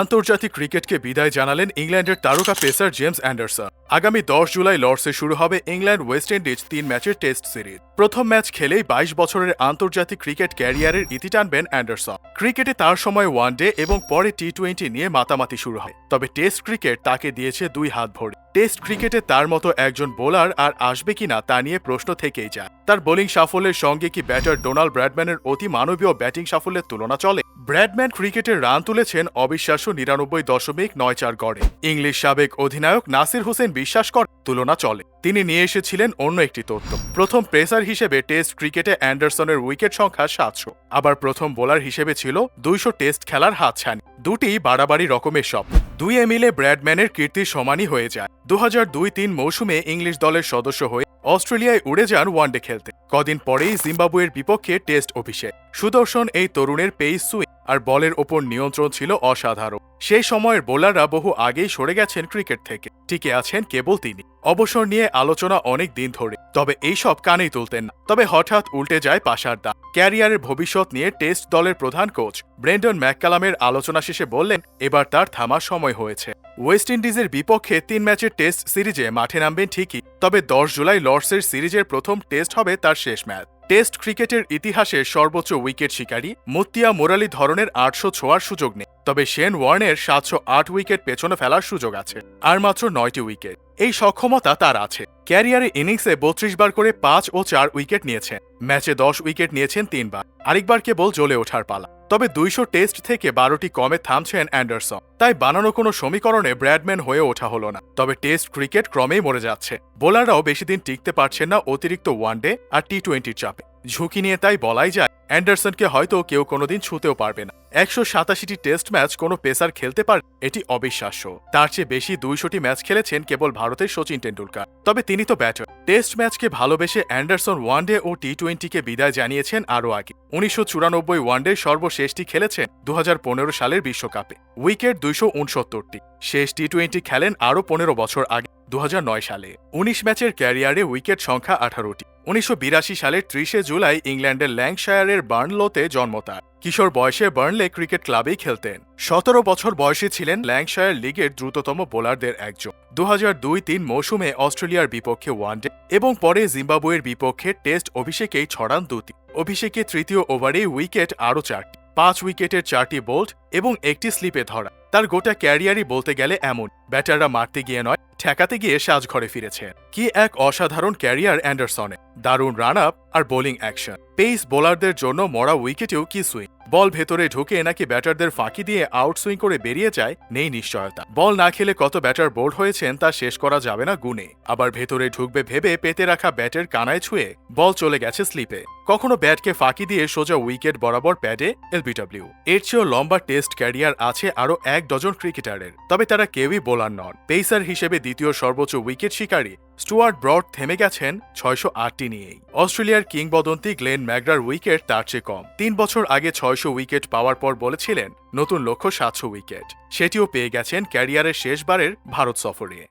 আন্তর্জাতিক ক্রিকেটকে বিদায় জানালেন ইংল্যান্ডের তারকা পেসার জেমস অ্যান্ডারসন। আগামী দশ জুলাই লর্ডসে শুরু হবে ইংল্যান্ড ওয়েস্ট ইন্ডিজ তিন ম্যাচের টেস্ট সিরিজ। প্রথম ম্যাচ খেলেই বাইশ বছরের আন্তর্জাতিক ক্রিকেট ক্যারিয়ারের ইতি টানবেন অ্যান্ডারসন। ক্রিকেটে তার সময় ওয়ানডে এবং পরে টি টোয়েন্টি নিয়ে মাতামাতি শুরু হয়। তবে টেস্ট ক্রিকেট তাকে দিয়েছে দুই হাত ভরে। টেস্ট ক্রিকেটে তার মতো একজন বোলার আর আসবে কিনা তা নিয়ে প্রশ্ন থেকেই যায়। তার বোলিং সাফল্যের সঙ্গে কি ব্যাটার ডোনাল্ড ব্র্যাডম্যানের অতি মানবীয় ব্যাটিং সাফল্যের তুলনা চলে? ব্র্যাডম্যান ক্রিকেটের রান তুলেছেন অবিশ্বাস্য নিরানব্বই দশমিক নয় চার গড়ে। ইংলিশ সাবেক অধিনায়ক নাসির হোসেন বিশ্বাস কর তুলনা চলে। তিনি নিয়ে এসেছিলেন অন্য একটি তথ্য। প্রথম প্রেসার হিসেবে টেস্ট ক্রিকেটে অ্যান্ডারসনের উইকেট সংখ্যা সাতশো। আবার প্রথম বোলার হিসেবে ছিল দুইশো টেস্ট খেলার হাতছানি। দুটি বাড়াবাড়ি রকমের সব। দুই মিলে ব্র্যাডম্যানের কীর্তি সমানই হয়ে যায়। দু দুই তিন মৌসুমে ইংলিশ দলের সদস্য হয়ে অস্ট্রেলিয়ায় উড়ে যান ওয়ানডে খেলতে। কদিন পরেই জিম্বাবুয়ের বিপক্ষে টেস্ট অভিষেক। সুদর্শন এই তরুণের পেস সুইং। আর বলের ওপর নিয়ন্ত্রণ ছিল অসাধারণ। সেই সময়ের বোলাররা বহু আগেই সরে গেছেন ক্রিকেট থেকে। টিকে আছেন কেবল তিনি। অবসর নিয়ে আলোচনা অনেক দিন ধরে। তবে এইসব কানেই তুলতেন না। তবে হঠাৎ উল্টে যায় পাশার দা ক্যারিয়ারের ভবিষ্যৎ নিয়ে টেস্ট দলের প্রধান কোচ ব্রেন্ডন ম্যাককালামের আলোচনা শেষে বললেন, এবার তার থামার সময় হয়েছে। ওয়েস্ট ইন্ডিজের বিপক্ষে তিন ম্যাচের টেস্ট সিরিজে মাঠে নামবেন ঠিকই। তবে দশ জুলাই লর্ডসের সিরিজের প্রথম টেস্ট হবে তার শেষ ম্যাচ। টেস্ট ক্রিকেটের ইতিহাসে সর্বোচ্চ উইকেট শিকারী মুত্তিয়া মোরালি ধরনের আটশো ছোঁয়ার সুযোগ নেই, তবে শেন ওয়ার্নের সাতশো আট উইকেট পেছনে ফেলার সুযোগ আছে, আর মাত্র নয়টি উইকেট। এই সক্ষমতা তার আছে। ক্যারিয়ারে ইনিংসে বত্রিশ বার করে পাঁচ ও চার উইকেট নিয়েছেন। ম্যাচে দশ উইকেট নিয়েছেন তিনবার, আরেকবার কেবল জ্বলে ওঠার পালা। তবে দুইশো টেস্ট থেকে বারোটি কমে থামছেন অ্যান্ডারসন। তাই বানানো কোনো সমীকরণে ব্র্যাডম্যান হয়ে ওঠা হলো না। তবে টেস্ট ক্রিকেট ক্রমেই মরে যাচ্ছে। বোলাররাও বেশি দিন টিকতে পারছেন না অতিরিক্ত ওয়ানডে আর টি টোয়েন্টির চাপে। ঝুঁকি নিয়ে তাই বলাই যায়, অ্যান্ডারসনকে হয়তো কেউ কোনোদিন ছুঁতেও পারবে না। একশো সাতাশিটি টেস্ট ম্যাচ কোনো পেসার খেলতে পারে এটি অবিশ্বাস্য। তার চেয়ে বেশি দুইশোটি ম্যাচ খেলেছেন কেবল ভারতের সচিন টেন্ডুলকার তবে তিনি তো ব্যাটার। টেস্ট ম্যাচকে ভালোবেসে অ্যান্ডারসন ওয়ানডে ও টি টোয়েন্টিকে বিদায় জানিয়েছেন আরও আগে। উনিশশো চুরানব্বই ওয়ানডে সর্বশেষটি খেলেছেন দু হাজার পনেরো সালের বিশ্বকাপে। উইকেট দুইশো উনসত্তরটি। শেষ টি টোয়েন্টি খেলেন আরও পনেরো বছর আগে দু হাজার নয় সালে। উনিশ ম্যাচের ক্যারিয়ারে উইকেট সংখ্যা আঠারোটি। উনিশশো বিরাশি সালের ত্রিশে জুলাই ইংল্যান্ডের ল্যাংশায়ারের বার্নলোতে জন্ম তার। কিশোর বয়সে বার্নলে ক্রিকেট ক্লাবেই খেলতেন। সতেরো বছর বয়সে ছিলেন ল্যাংশায়ার লিগের দ্রুততম বোলারদের একজন। দু হাজার দুই তিন মৌসুমে অস্ট্রেলিয়ার বিপক্ষে ওয়ানডে এবং পরে জিম্বাবুয়ের বিপক্ষে টেস্ট অভিষেকেই ছড়ান দুটি। অভিষেকে তৃতীয় ওভারে উইকেট আরও চারটি। পাঁচ উইকেটের চারটি বোল্ট এবং একটি স্লিপে ধরা। তার গোটা ক্যারিয়ারই বলতে গেলে এমন। ব্যাটাররা মারতে গিয়ে নয়, ঠেকাতে গিয়ে সাজঘরে ফিরেছে কি এক অসাধারণ ক্যারিয়ার অ্যান্ডারসনে দারুণ রান আপ আর বোলিং অ্যাকশন। পেস বোলারদের জন্য মরা উইকেটেও কি সুইং। বল ভেতরে ঢুকে নাকি ব্যাটারদের ফাঁকি দিয়ে আউট সুইং করে বেরিয়ে যায়? নেই নিশ্চয়তা। বল না খেলে কত ব্যাটার বোল্ড হয়েছেন তা শেষ করা যাবে না গুনে আবার ভেতরে ঢুকবে ভেবে পেতে রাখা ব্যাটের কানায় ছুঁয়ে বল চলে গেছে স্লিপে কখনো ব্যাটকে ফাঁকি দিয়ে সোজা উইকেট বরাবর প্যাডে? এলবিডব্লিউ। এর চেয়েও লম্বা টেস্ট ক্যারিয়ার আছে আরও এক ডজন ক্রিকেটারের। তবে তারা কেউই বোলার নন। পেসার হিসেবে দ্বিতীয় সর্বোচ্চ উইকেট শিকারী স্টুয়ার্ট ব্রড থেমে গেছেন ছয়শো আটটি নিয়েই। অস্ট্রেলিয়ার কিংবদন্তি গ্লেন ম্যাগরার উইকেট তার চেয়ে কম। তিন বছর আগে ছয়শো উইকেট পাওয়ার পর বলেছিলেন, নতুন লক্ষ্য সাতশো উইকেট। সেটিও পেয়ে গেছেন ক্যারিয়ারের শেষবারের ভারত সফরে।